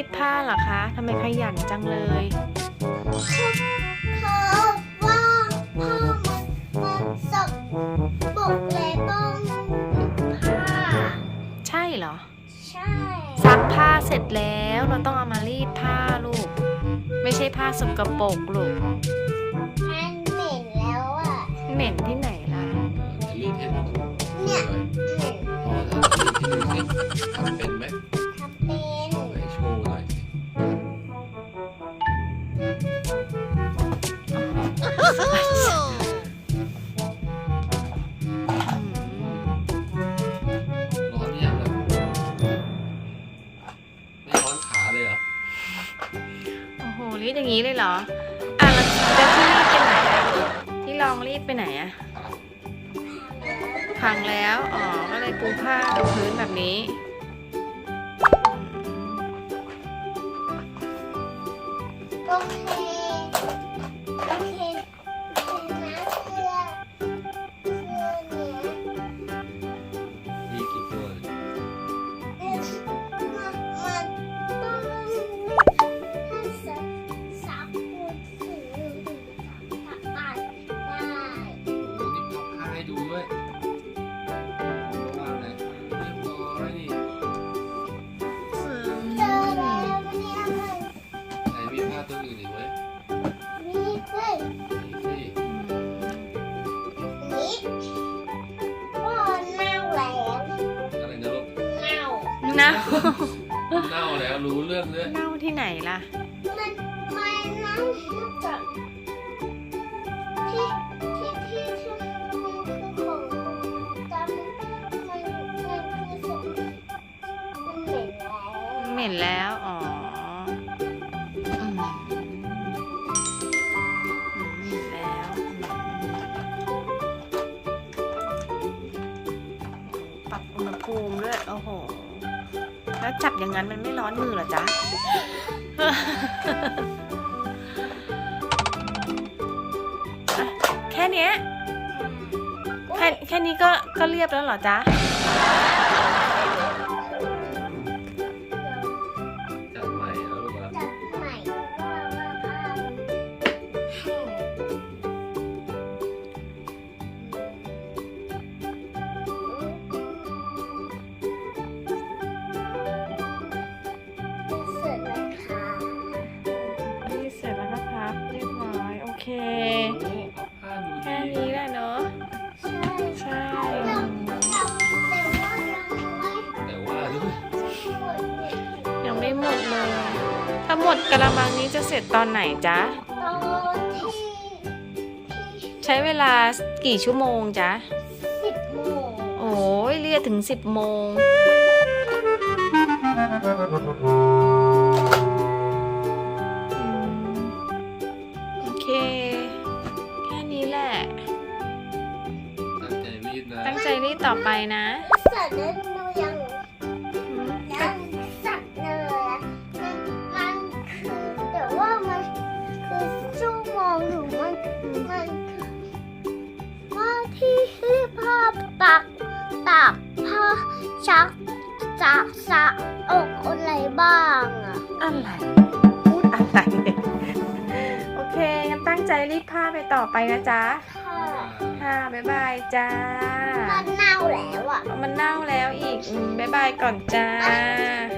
เหรอคะทำไมขยันจังเลยเขาว่าผ้ามันมันสกปรกเลยต้องผ้า ใช่เหรอ ใช่ซักผ้าเสร็จแล้วเราต้องเอามารีดผ้าลูก ไม่ใช่ผ้าสกปรกลูกมันเหม็นแล้วอะเหม็นที่ไหนล่ะรีดให้ดูเนี่ยหน่อยเหม็นพอแล้วรีดให้ดูสิทำเป็นไหม อ้โหรีดอย่างนี้เลยเหรอ อะแล้วแล้วที่รีดไปไหนอะที่ลองรีดไปไหนอะพังแล้ว อ๋อ ก็เลยปูผ้ากับพื้นแบบนี้ ดูด้วยผ้าอะไรเรียบร้อยนี่เจอแล้วเนี่ยมันไหนมีผ้าตัวอื่นอีกไหมมีด้วยมีสินี้พ่อเน่าแล้วอะไรนะลูกเน่าเน่าเน่าแล้วรู้เรื่องด้วยเน่าที่ไหนล่ะ มันมันเน่าจาก เหม็นแล้วเหม็นแล้ว อ๋ออืมอืมเหม็นแล้วปรับอุณหภูมิด้วยโอ้โห แล้วจับอย่างนั้นมันไม่ร้อนมือเหรอจ๊ะอะแค่เนี้ยแค่แค่นี้ก็ก็เรียบแล้วเหรอจ๊ะ ถ้าหมดกระมังนี้จะเสร็จตอนไหนจ๊ะ ตอนที่ที่ใช้เวลากี่ชั่วโมงจ๊ะ สิบโมงโอ้ยเรียกถึงสิบโมงอืมโอเค แค่นี้แหละ ตั้งใจรีดนะตั้งใจรีดต่อไปนะ สัตว์นั้น พ่อตักตักพ่อชักจักสะอกอะไรบ้างอะอะไร พูดอะไรโอเคงั้นตั้งใจรีดผ้าไปต่อไปนะจ๊ะค่ะค่ะบ๊ายบายจ้า มันเน่าแล้วอะมันเน่าแล้วอีกอืมบ๊ายบายก่อนจ้าบ